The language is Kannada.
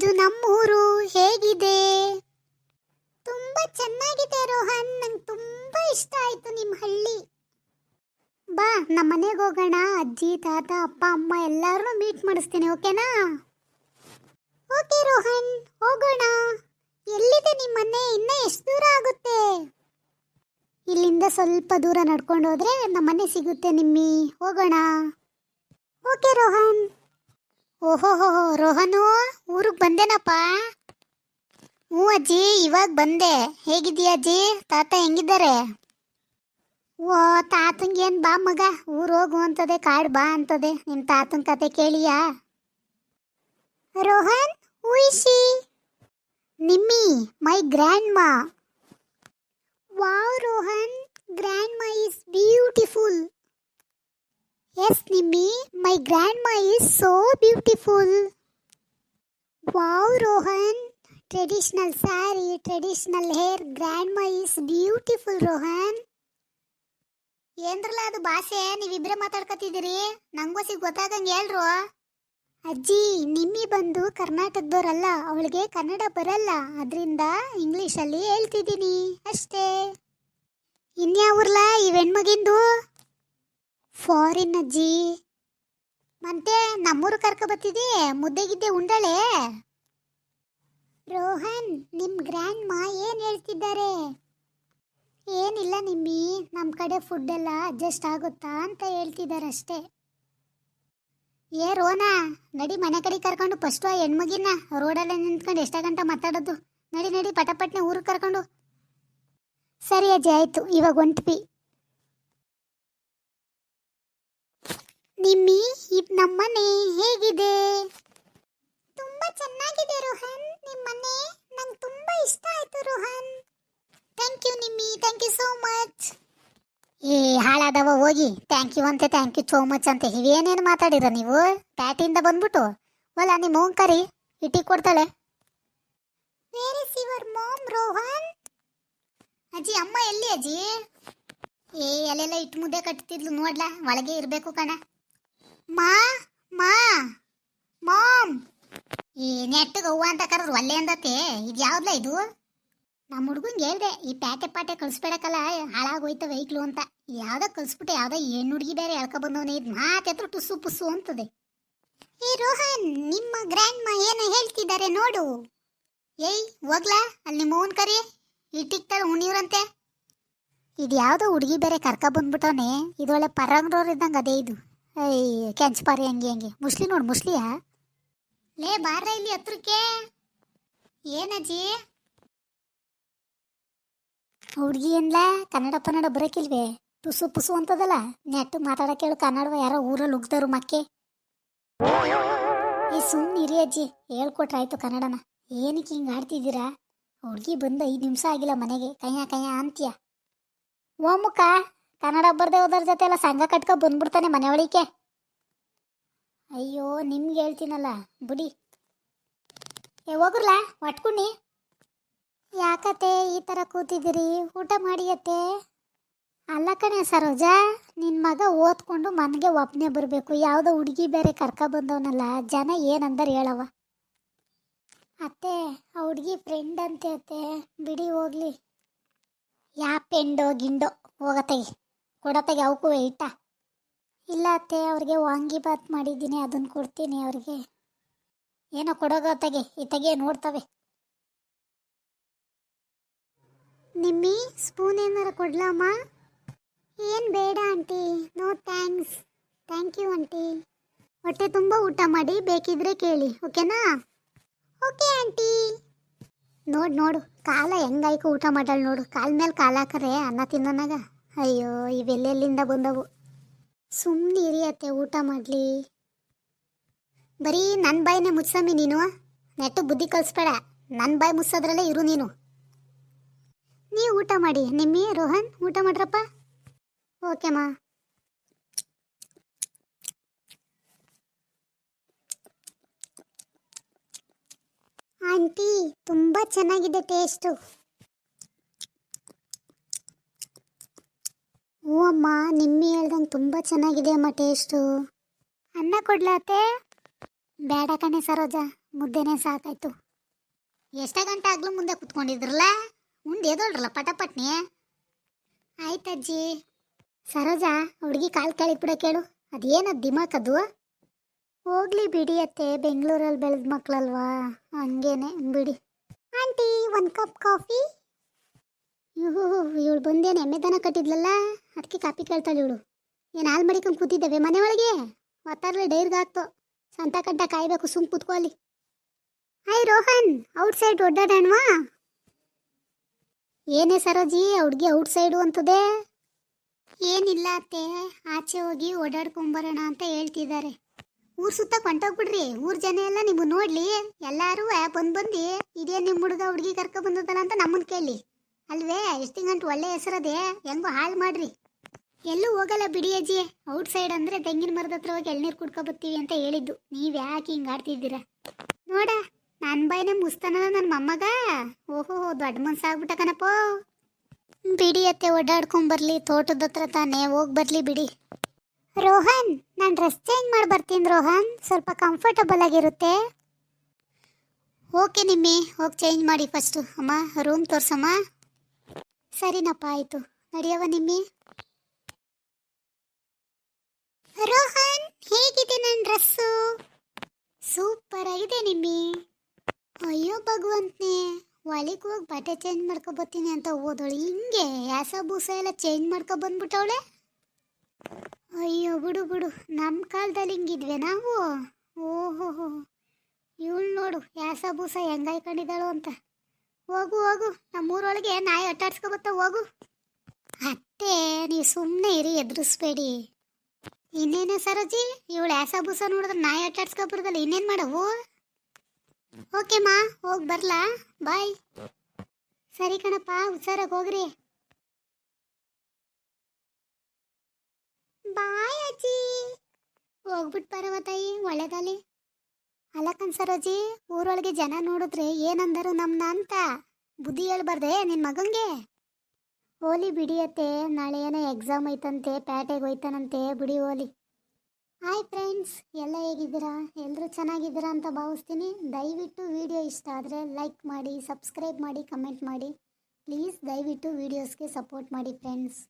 ಇದು ನಮ್ಮೂರು ಹೇಗಿದೆ? ತುಂಬಾ ಚೆನ್ನಾಗಿದೆ ರೋಹನ್. ನಂಗೆ ತುಂಬಾ ಇಷ್ಟ ಆಯ್ತು ನಿಮ್ಮ ಹಳ್ಳಿ. ಬಾ ನಮ್ಮ ಮನೆಗೆ ಹೋಗೋಣ. ಅಜ್ಜಿ, ತಾತ, ಅಪ್ಪ, ಅಮ್ಮ ಎಲ್ಲರೂ ಮೀಟ್ ಮಾಡಿಸ್ತೀನಿ, ಓಕೆನಾ? ಓಕೆ ರೋಹನ್, ಹೋಗೋಣ. ಎಲ್ಲಿದೆ ನಿಮ್ಮ ಮನೆ? ಇನ್ನ ಎಷ್ಟು ದೂರ ಆಗುತ್ತೆ? ಇಲ್ಲಿಂದ ಸ್ವಲ್ಪ ದೂರ ನಡ್ಕೊಂಡು ಹೋದ್ರೆ ನಮ್ಮ ಮನೆ ಸಿಗುತ್ತೆ ನಿಮ್ಮಿ. ಹೋಗೋಣ. ಓಕೆ ರೋಹನ್. ಓಹೋ ರೋಹನು, ಊರಿಗೆ ಬಂದೇನಪ್ಪ? ಹ್ಞೂ ಅಜ್ಜಿ ಇವಾಗ ಬಂದೆ. ಹೇಗಿದ್ದೀಯ ಅಜ್ಜಿ? ತಾತ ಹೆಂಗಿದ್ದಾರೆ? ಓ, ತಾತಂಗೆ ಏನು ಬಾ ಮಗ. ಊರು ಹೋಗು ಅಂತದೆ, ಕಾಡು ಬಾ ಅಂತದೆ. ನಿಮ್ಮ ತಾತನ ಕತೆ ಕೇಳಿಯಾ? Rohan ಉಯಿಸಿ Nimmi my grandma wow, Rohan. Grandma is beautiful Nimmi my ma is so beautiful wow Rohan traditional sari traditional hair grandma is beautiful Rohan ಏನ್ರಲ್ಲ ಅದು ಭಾಷೆ? ನೀವಿಬ್ರೆ ಮಾತಾಡ್ಕತಿದ್ದೀರಿ ನಂಗೋಸಿ ಗೊತ್ತಾಗಂಗೆ ಹೇಳ್ರು. ಅಜ್ಜಿ, ನಿಮ್ಮಿ ಬಂದು ಕರ್ನಾಟಕದವರಲ್ಲ, ಅವಳಿಗೆ ಕನ್ನಡ ಬರಲ್ಲ, ಅದರಿಂದ ಇಂಗ್ಲೀಷಲ್ಲಿ ಹೇಳ್ತಿದ್ದೀನಿ. ಅಷ್ಟೇ. ಇನ್ಯಾವ್ರಲ್ಲ ಈ ಹೆಣ್ಮಗಿಂದು? ಫಾರಿನ್ ಅಜ್ಜಿ. ಮತ್ತೆ ನಮ್ಮೂರು ಕರ್ಕ ಬತ್ತಿದಿ ಮುದ್ದೆಗಿದ್ದೆ ಉಂಡಳೆ. ರೋಹನ್, ನಿಮ್ ಗ್ರ್ಯಾಂಡ್ ಮಾ ಏನ್ ಹೇಳ್ತಿದ್ದಾರೆ? ಏನಿಲ್ಲ ನಿಮ್ಮಿ ನಮ್ಮ ಕಡೆ ಫುಡ್ ಎಲ್ಲ ಅಡ್ಜಸ್ಟ್ ಆಗುತ್ತಾ ಅಂತ ಹೇಳ್ತಿದ್ದಾರೆ ಅಷ್ಟೇ ಏ ರೋನಾ, ನಡಿ ಮನೆ ಕಡೆ ಕರ್ಕೊಂಡು ಫಸ್ಟು ಆ ಹೆಣ್ಮಗಿನ ರೋಡಲ್ಲೇ ನಿಂತ್ಕೊಂಡು ಎಷ್ಟ ಗಂಟೆ ಮಾತಾಡೋದು. ನಡಿ ನಡಿ, ಪಟಪಟ್ನೆ ಊರಿಗೆ ಕರ್ಕೊಂಡು. ಸರಿ ಅಜ್ಜಿ, ಆಯ್ತು. ಇವಾಗ ಹೊಂಟ್ವಿ. ನಿಮ್ಮಿ ಇದು ನಮ್ಮನೆ ಹೇಗಿದೆ? ತುಂಬಾ ಚೆನ್ನಾಗಿದೆ ರೋಹನ್, ನಿಮ್ಮನೆ ನಂಗೆ ತುಂಬಾ ಇಷ್ಟ ಆಯ್ತು Rohan. Thank you Nimmi thank you so much ಏ, ಹಾಳಾದವ ಹೋಗಿ ಥ್ಯಾಂಕ್ ಯು ಅಂತೆ ಥ್ಯಾಂಕ್ ಯು ಸೋ ಮಚ್ ಅಂತ. ಅಂತೆ ಇವೇನೇನು ಮಾತಾಡಿರ ನೀವು? ಪ್ಯಾಟಿಯಿಂದ ಬಂದ್ಬಿಟ್ಟು ವಲ್ಲ ನಿಮ್ಮ ಮೌನ್ ಕರಿ ಇಟ್ಟಿ ಕೊಡ್ತಾಳೆ. Where is your mom Rohan? ಅಜ್ಜಿ, ಅಮ್ಮ ಎಲ್ಲಿ ಅಜ್ಜಿ? ಏ, ಅಲ್ಲೆಲ್ಲ ಇಟ್ಟು ಮುದ್ದೆ ಕಟ್ತಿದ್ಲು, ನೋಡ್ಲಾ, ಒಳಗೆ ಇರಬೇಕು ಕಣ. ಮಾ ಮಾ, ಮಾಮ್. ಈ ನೆಟ್ಟಗೆ ಹೂವು ಅಂತ ಕರೆದ್ರು ಒಲ್ಲೆ ಅಂದತೆ ಇದು ಯಾವ್ದಲ್ಲ ಇದು? ನಮ್ಮ ಹುಡುಗಂಗೆ ಹೇಳ್ದೆ, ಈ ಪ್ಯಾಟೆ ಪಾಟೆ ಕಳಿಸ್ಬೇಡಕ್ಕಲ್ಲ, ಹಾಳಾಗೋಯ್ತ ವೆಹಿಕ್ಲು ಅಂತ. ಯಾವ್ದೋ ಕಳಿಸ್ಬಿಟ್ಟೆ ಯಾವ್ದೋ ಹೆಣ್ಣು ಹುಡುಗಿ ಬೇರೆ ಎಳ್ಕೊ ಬಂದವನೇ ಇದು ಮಾತೆತ್ರ ಟುಸ್ಸು ಪುಸು ಅಂತದೆ. ಏ ರೋಹನ್, ನಿಮ್ಮ ಗ್ರ್ಯಾಂಡ್ ಮಾ ಏನು ಹೇಳ್ತಿದ್ದಾರೆ ನೋಡು. ಏಯ್, ಹೋಗ್ಲಾ, ಅಲ್ಲಿ ಮೋನ್ ಕರಿ. ಇಟ್ಟಿಕ್ತಾಳೆ ಉಣಿವ್ರಂತೆ ಇದು ಯಾವುದೋ ಹುಡುಗಿ ಬೇರೆ ಕರ್ಕ ಬಂದ್ಬಿಟ್ಟವನೇ ಇದೊಳ್ಳೆ ಪರಂಗ್ರವ್ರು ಇದ್ದಂಗೆ ಅದೇ ಇದು. ಐ ಕೆಂಚಪಾರಿ ಹಂಗೆ ಹಂಗೆ. ಮುಸ್ಲಿ ನೋಡು, ಮುಸ್ಲಿಯಾ? ಲೇ ಬಾರ ಇಲ್ಲಿ ಹತ್ರಕ್ಕೆ. ಏನಜ್ಜಿ ಹುಡುಗಿ ಏನ್ಲ? ಕನ್ನಡ ಪನ್ನಡ ಬರೋಕಿಲ್ವೇ? ತುಸು ಪುಸು ಅಂತದಲ್ಲ? ನೆಟ್ಟು ಮಾತಾಡಕ್ಕೆ ಹೇಳು ಕನ್ನಡವ ಯಾರೋ ಊರಲ್ಲಿ ಉಗ್ದರು ಮಕ್ಕೆ. ಈ ಸುಮ್ಮನಿರಿ ಅಜ್ಜಿ. ಹೇಳ್ಕೊಟ್ರಾಯ್ತು ಕನ್ನಡನ. ಏನಕ್ಕೆ ಹಿಂಗೆ ಆಡ್ತಿದ್ದೀರಾ? ಹುಡುಗಿ ಬಂದು ಐದು ನಿಮಿಷ ಆಗಿಲ್ಲ ಮನೆಗೆ. ಕಯ್ಯ ಕಯ್ಯ ಅಂತೀಯ. ಓ ಕನ್ನಡ ಬರ್ದೇ ಹೋದ್ರ ಜೊತೆ ಎಲ್ಲ ಸಂಘ ಕಟ್ಕೊ ಬಂದ್ಬಿಡ್ತಾನೆ ಮನೆ ಒಳಿಕೆ ಅಯ್ಯೋ, ನಿಮ್ಗೆ ಹೇಳ್ತೀನಲ್ಲ, ಬುಡಿ. ಏ ಹೋಗ್ರಲ್ಲ ಒಟ್ಕುಣಿ ಯಾಕತ್ತೆ, ಈ ಥರ ಕೂತಿದ್ದೀರಿ? ಊಟ ಮಾಡಿಯತ್ತೆ? ಅಲ್ಲ ಕಣೆ ಸರೋಜ ನಿನ್ನ ಮಗ ಓದ್ಕೊಂಡು ಮನೆಗೆ ಒಬ್ಬನೇ ಬರಬೇಕು. ಯಾವುದೋ ಹುಡುಗಿ ಬೇರೆ ಕರ್ಕ ಬಂದವನಲ್ಲ, ಜನ ಏನಂದರೆ ಹೇಳವ ಅತ್ತೆ, ಆ ಹುಡುಗಿ ಫ್ರೆಂಡ್ ಅಂತೆ ಅತ್ತೆ. ಬಿಡಿ, ಹೋಗ್ಲಿ. ಯಾ, ಪೆಂಡೋ, ಗಿಂಡೋ ಹೋಗತ್ತೆಗೆ ಕೊಡತ್ತೆಗೆ ಅವಕ್ಕೂ ಇಟ್ಟ. ಇಲ್ಲ ಅತ್ತೆ, ಅವ್ರಿಗೆ ವಾಂಗಿಬಾತ್ ಮಾಡಿದ್ದೀನಿ ಅದನ್ನು ಕೊಡ್ತೀನಿ ಅವ್ರಿಗೆ. ಏನೋ ಕೊಡೋಗತ್ತೆಗೆ ಇತ್ತಗೆ ನೋಡ್ತವೆ. ನಿಮ್ಮಿ ಸ್ಪೂನ್ ಏನಾರ ಕೊಡ್ಲಮ್ಮ ಏನು ಬೇಡ aunty no thanks thank you aunty. ಹೊಟ್ಟೆ ತುಂಬ ಊಟ ಮಾಡಿ, ಬೇಕಿದ್ರೆ ಕೇಳಿ, ಓಕೆನಾ? Okay aunty. ನೋಡು ನೋಡು, ಕಾಲ ಹೆಂಗಾಯ್ಕು ಊಟ ಮಾಡಲ್ ನೋಡು. ಕಾಲ ಮೇಲೆ ಕಾಲ ಹಾಕರೆ ಅನ್ನ ತಿನ್ನೋನಾಗ. ಅಯ್ಯೋ ಇವೆಲ್ಲೆಲ್ಲಿಂದ ಬಂದವು? ಸುಮ್ಮನೆ ಇರಿಯತ್ತೆ, ಊಟ ಮಾಡಲಿ. ಬರೀ ನನ್ನ ಬಾಯಿನೇ ಮುಚ್ಚಮ್ಮಿ ನೀನು. ನೆಟ್ಟು ಬುದ್ಧಿ ಕಲಿಸ್ಬೇಡ. ನನ್ನ ಬಾಯಿ ಮುಚ್ಚೋದ್ರಲ್ಲೇ ಇರು ನೀನು. ನೀವು ಊಟ ಮಾಡಿ. ನಿಮ್ಮಿ, ರೋಹನ್, ಊಟ ಮಾಡ್ರಪ್ಪ? ಓಕೆ, ಮಾ. ಆಂಟಿ, ತುಂಬ ಚೆನ್ನಾಗಿದೆ ಟೇಸ್ಟು. ಹ್ಞೂ ಅಮ್ಮ ನಿಮ್ಮಿ ಹೇಳ್ದಂಗೆ ತುಂಬ ಚೆನ್ನಾಗಿದೆ ಅಮ್ಮ ಟೇಸ್ಟು ಅನ್ನ ಕೊಡ್ಲಾತೆ ಬೇಡ ಕಣೆ ಸರೋಜ, ಮುದ್ದೆನೇ ಸಾಕಾಯ್ತು. ಎಷ್ಟು ಗಂಟೆ ಆಗ್ಲೂ ಮುಂದೆ ಕುತ್ಕೊಂಡಿದ್ರಲ್ಲ? ಮುಂದೆ ಎದೋಳ್ರಲ್ಲ ಪಟಪಟ್ನಿ? ಆಯ್ತಜ್ಜಿ ಸರೋಜ, ಹುಡುಗಿ ಕಾಲು ಕೆಳಗೆ ಬಿಡ ಕೇಳು. ಅದೇನದು ಅದು? ಹೋಗ್ಲಿ ಬಿಡಿ ಅತ್ತೆ ಬೆಂಗಳೂರಲ್ಲಿ ಬೆಳೆದ ಮಕ್ಕಳಲ್ವಾ ಹಂಗೇನೆ, ಬಿಡಿ. ಆಂಟಿ, ಒಂದು ಕಪ್ ಕಾಫಿ? ಇವು ಇವಳು ಬಂದೇನು ಎಮ್ಮೆ ದನ ಕಟ್ಟಿದ್ಲಲ್ಲ? ಅದಕ್ಕೆ ಕಾಪಿ ಕೇಳ್ತಾಳೆ ಇವಳು. ಏನು ಹಾಲು ಮಡಿಕೊಂಡು ಕೂತಿದ್ದೇವೆ ಮನೆ ಒಳಗೆ ಒತ್ತಾರ್ಲೆ ಡೈರ್ಗೆ ಹಾಕ್ತು ಸಂತ ಕಂಟ ಕಾಯಬೇಕು, ಸುಮ್ ಕೂತ್ಕೋ ಅಲ್ಲಿ ಹಾಯ್ ರೋಹನ್, ಔಟ್ ಸೈಡ್ ಒಡ್ಡಾಡಣ್ವಾ? ಏನೇ ಸರೋಜಿ ಹುಡ್ಗಿ ಔಟ್ ಸೈಡು ಅಂತದೆ. ಏನಿಲ್ಲ ಅತ್ತೆ, ಆಚೆ ಹೋಗಿ ಓಡಾಡ್ಕೊಂಬರೋಣ ಅಂತ ಹೇಳ್ತಿದ್ದಾರೆ. ಊರ್ ಸುತ್ತ ಕೊಂಟೋಗ್ಬಿಡ್ರಿ ಊರ್ ಜನ ಎಲ್ಲ ನಿಮ್ಮ ನೋಡ್ಲಿ. ಎಲ್ಲಾರು ಬಂದ್ ಬಂದು, ಇದೇ ನಿಮ್ಮ ಹುಡುಗ ಹುಡುಗಿ ಕರ್ಕೊ ಬಂದದಲ್ಲ ಅಂತ ನಮ್ಮನ್ ಕೇಳಿ. ಅಲ್ವೇ, ಎಷ್ಟು ಗಂಟು ಒಳ್ಳೆ ಹೆಸರದೆ ಹೆಂಗೋ ಹಾಳು ಮಾಡ್ರಿ. ಎಲ್ಲೂ ಹೋಗಲ್ಲ ಬಿಡಿ ಅಜ್ಜಿ. ಔಟ್ ಸೈಡ್ ಅಂದ್ರೆ ತೆಂಗಿನ ಮರದ ಹತ್ರ ಹೋಗಿ ಎಳ್ನೀರು ಕುಡ್ಕೊ ಬರ್ತೀವಿ ಅಂತ ಹೇಳಿದ್ದು. ನೀವು ಯಾಕೆ ಹಿಂಗೆ ಆಡ್ತಿದ್ದೀರ? ನೋಡ ನನ್ನ ಬಾಯಿನ ಮುಸ್ತಾನ ನನ್ನ ಮೊಮ್ಮಗ. ಓಹೋ, ದೊಡ್ಡ ಮನ್ಸಾಗ್ಬಿಟ್ಟ ಕಣಪ್ಪ. ಬಿಡಿ ಅತ್ತೆ ಓಡಾಡ್ಕೊಂಬರ್ಲಿ ತೋಟದ ಹತ್ರ ತಾನೇ ಹೋಗಿ ಬರ್ಲಿ ಬಿಡಿ. ರೋಹನ್, ನಾನು ಡ್ರೆಸ್ ಚೇಂಜ್ ಮಾಡಿ ಬರ್ತೀನಿ ರೋಹನ್. ಸ್ವಲ್ಪ ಕಂಫರ್ಟಬಲ್ ಆಗಿರುತ್ತೆ. ಓಕೆ ನಿಮ್ಮಿ, ಹೋಗಿ ಚೇಂಜ್ ಮಾಡಿ ಫಸ್ಟು ಅಮ್ಮ ರೂಮ್ ತೋರ್ಸಮ್ಮ. ಸರಿನಪ್ಪ, ಆಯಿತು. ನಡೆಯವ ನಿಮ್ಮಿ. ರೋಹನ್, ಹೇಗಿದೆ ನನ್ನ ಡ್ರೆಸ್ಸು? ಸೂಪರ್ ಆಗಿದೆ ನಿಮ್ಮಿ. ಅಯ್ಯೋ ಭಗವಂತನೇ ಒಳಗೆ ಹೋಗಿ ಬಟ್ಟೆ ಚೇಂಜ್ ಮಾಡ್ಕೊಬತ್ತೀನಿ ಅಂತ ಓದೋಳು ಹಿಂಗೆ ಯಾಸ ಬೂಸ ಎಲ್ಲ ಚೇಂಜ್ ಮಾಡ್ಕೊ ಬಂದ್ಬಿಟ್ಟವಳೆ ಅಯ್ಯೋ ಬಿಡು ಬಿಡು. ನಮ್ಮ ಕಾಲದಲ್ಲಿ ಹಿಂಗಿದ್ವಿ ನಾವು. ಓಹೋ ಇವಳು ನೋಡು, ಯಾಸ ಬೂಸ ಹೆಂಗಾಯ್ಕೊಂಡಿದ್ದಾಳು ಅಂತ. ಹೋಗು ಹೋಗು. ನಮ್ಮೂರೊಳಗೆ ನಾಯಿ ಅಟ್ಟಾಡ್ಸ್ಕೊ ಬತ್ತ ಹೋಗು. ಅತ್ತೆ, ನೀವು ಸುಮ್ಮನೆ ಇರಿ, ಎದುರಿಸ್ಬೇಡಿ. ಇನ್ನೇನು ಸರೋಜಿ? ಇವಳು ಬೂಸ ನೋಡಿದ್ರೆ ನಾಯಿ ಅಟ್ಟಾಡ್ಸ್ಕೊ ಬರೋದಲ್ಲ ಇನ್ನೇನು ಮಾಡವು ಓಕೆ ಮಾ, ಹೋಗಿ ಬರ್ಲಾ. ಬಾಯ್. ಸರಿ ಕಣಪ್ಪ, ಹುಷಾರಾಗಿ ಹೋಗ್ರಿ. ಬಾಯ್ ಅಜ್ಜಿ. ಹೋಗ್ಬಿಟ್ಟು ಬರವ ತಾಯಿ ಒಳ್ಳೇದಲ್ಲಿ ಅಲ್ಲ ಕನ್ಸರೋಜಿ ಊರೊಳಗೆ ಜನ ನೋಡಿದ್ರೆ ಏನಂದರು ನಮ್ನ ಅಂತ? ಬುದ್ಧಿ ಹೇಳ್ಬಾರ್ದೆ ನಿನ್ನ ಮಗಂಗೆ? ಹೋಲಿ ಬಿಡಿಯತ್ತೆ ನಾಳೆ ಏನೋ ಎಕ್ಸಾಮ್ ಐತಂತೆ, ಪ್ಯಾಟೆಗೆ ಹೋಯ್ತಾನಂತೆ, ಬಿಡಿ ಹೋಲಿ ಹಾಯ್ ಫ್ರೆಂಡ್ಸ್ ಎಲ್ಲ ಹೇಗಿದ್ದೀರಾ? ಎಲ್ಲರೂ ಚೆನ್ನಾಗಿದ್ದೀರಾ ಅಂತ ಭಾವಿಸ್ತೀನಿ. ದಯವಿಟ್ಟು ವಿಡಿಯೋ ಇಷ್ಟ ಆದರೆ ಲೈಕ್ ಮಾಡಿ ಸಬ್ಸ್ಕ್ರೈಬ್ ಮಾಡಿ ಕಮೆಂಟ್ ಮಾಡಿ. ಪ್ಲೀಸ್ ದಯವಿಟ್ಟು ವೀಡಿಯೋಸ್ಗೆ ಸಪೋರ್ಟ್ ಮಾಡಿ ಫ್ರೆಂಡ್ಸ್